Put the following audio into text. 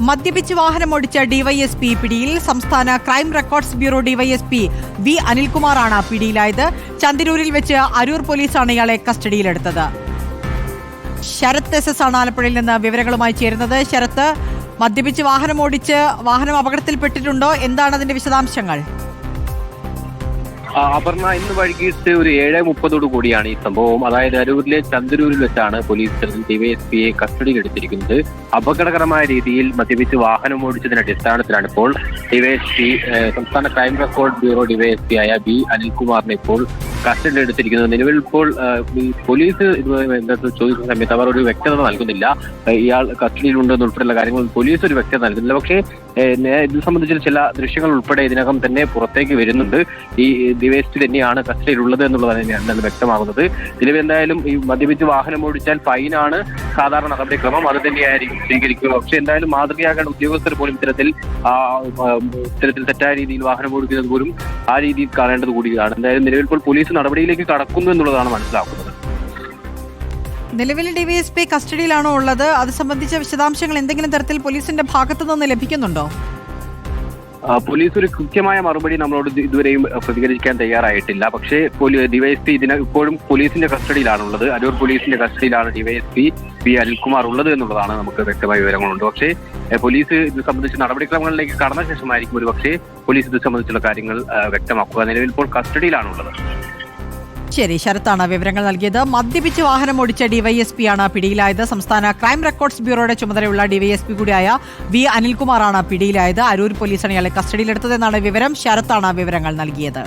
മദ്യപിച്ച് വാഹനമോടിച്ച ഡിവൈഎസ്പി പിടിയിൽ സംസ്ഥാന crime records bureau DYSP V അനിൽകുമാറാണ് പിടിയിലായത്. ചന്ദിരൂരിൽ വെച്ച് അരൂർ പോലീസാണ് ഇയാളെ കസ്റ്റഡിയിലെടുത്തത്. ശരത് എസ് എസ് ആണ് ആലപ്പുഴയിൽ നിന്ന് വിവരങ്ങളുമായി ചേരുന്നത്. ശരത്ത് മദ്യപിച്ച് വാഹനമോടിച്ച് വാഹനം അപകടത്തിൽപ്പെട്ടിട്ടുണ്ടോ? എന്താണ് അതിന്റെ വിശദാംശങ്ങൾ? അപർണ ഇന്ന് വൈകിട്ട് ഒരു ഏഴ് മുപ്പതോടു കൂടിയാണ് ഈ സംഭവം. അതായത് അരൂരിലെ ചന്ദ്രൂരിൽ വെച്ചാണ് പോലീസ് ഡിവൈഎസ്പിയെ കസ്റ്റഡിയിൽ എടുത്തിരിക്കുന്നത് അപകടകരമായ രീതിയിൽ മദ്യപിച്ച് വാഹനം ഓടിച്ചതിന്റെ അടിസ്ഥാനത്തിലാണ് ഇപ്പോൾ ഡിവൈഎസ്പി സംസ്ഥാന ക്രൈം റെക്കോർഡ് ബ്യൂറോ ഡിവൈഎസ്പി ആയ ബി അനിൽകുമാറിനെ ഇപ്പോൾ കസ്റ്റഡിയിൽ എടുത്തിരിക്കുന്നത് നിലവിൽ ഇപ്പോൾ പോലീസ് ചോദിക്കുന്ന സമയത്ത് അവർ ഒരു വ്യക്തത നൽകുന്നില്ല. ഇയാൾ കസ്റ്റഡിയിലുണ്ടെന്ന് ഉൾപ്പെടെയുള്ള കാര്യങ്ങൾ പോലീസ് ഒരു വ്യക്തത നൽകുന്നില്ല. പക്ഷേ ഇത് സംബന്ധിച്ച ചില ദൃശ്യങ്ങൾ ഉൾപ്പെടെ ഇതിനകം തന്നെ പുറത്തേക്ക് വരുന്നുണ്ട്. ഈ ഡിവൈഎസ്പി തന്നെയാണ് കസ്റ്റഡിയിലുള്ളത് എന്നുള്ളത് തന്നെയാണ് വ്യക്തമാകുന്നത്. നിലവിൽ എന്തായാലും ഈ മദ്യപിച്ച് വാഹനം ഓടിച്ചാൽ ഫൈനാണ് സാധാരണ നടപടിക്രമം അത് തന്നെയായിരിക്കും സ്വീകരിക്കുക. പക്ഷേ എന്തായാലും മാതൃകയാകേണ്ട ഉദ്യോഗസ്ഥർ പോലും ഇത്തരത്തിൽ ഇത്തരത്തിൽ തെറ്റായ രീതിയിൽ വാഹനം ഓടിക്കുന്നത് പോലും ആ രീതിയിൽ കാണേണ്ടത് കൂടിയാണ്. എന്തായാലും നിലവിൽ ഇപ്പോൾ പോലീസ് നടപടിയിലേക്ക് കടക്കുന്നു എന്നുള്ളതാണ് മനസ്സിലാക്കുന്നത്. നിലവിൽ ഡിവൈഎസ്പി കസ്റ്റഡിയിലാണോ ഉള്ളത്? അത് സംബന്ധിച്ച വിശദാംശങ്ങൾ എന്തെങ്കിലും തരത്തിൽ പോലീസിന്റെ ഭാഗത്തു നിന്ന് ലഭിക്കുന്നുണ്ടോ? പോലീസ് ഒരു കൃത്യമായ മറുപടി നമ്മളോട് ഇതുവരെയും പ്രതികരിക്കാൻ തയ്യാറായിട്ടില്ല. പക്ഷേ ഡിവൈഎസ്പി ഇതിന് ഇപ്പോഴും പോലീസിന്റെ കസ്റ്റഡിയിലാണുള്ളത്. അരൂർ പോലീസിന്റെ കസ്റ്റഡിയിലാണ് ഡിവൈഎസ്പി പി അനിൽകുമാർ ഉള്ളത് എന്നുള്ളതാണ് നമുക്ക് വ്യക്തമായ വിവരങ്ങളുണ്ട്. പക്ഷേ പോലീസ് ഇത് സംബന്ധിച്ച് നടപടിക്രമങ്ങളിലേക്ക് കടന്ന ശേഷമായിരിക്കും ഒരു പക്ഷേ പോലീസ് ഇത് സംബന്ധിച്ചുള്ള കാര്യങ്ങൾ വ്യക്തമാക്കുക. നിലവിൽ ഇപ്പോൾ കസ്റ്റഡിയിലാണുള്ളത്. ശരി ശരത്താണ് വിവരങ്ങൾ നൽകിയത്. മദ്യപിച്ച് വാഹനം ഓടിച്ച ഡിവൈഎസ്പി ആണ് പിടിയിലായത്. സംസ്ഥാന ക്രൈം റെക്കോർഡ്സ് ബ്യൂറോയുടെ ചുമതലയുള്ള ഡിവൈഎസ്പി കൂടിയായ വി അനിൽകുമാറാണ് പിടിയിലായത്. അരൂർ പോലീസാണ് ഇയാളെ കസ്റ്റഡിയിലെടുത്തതെന്നാണ് വിവരം. ശരത്താണ് വിവരങ്ങൾ നൽകിയത്.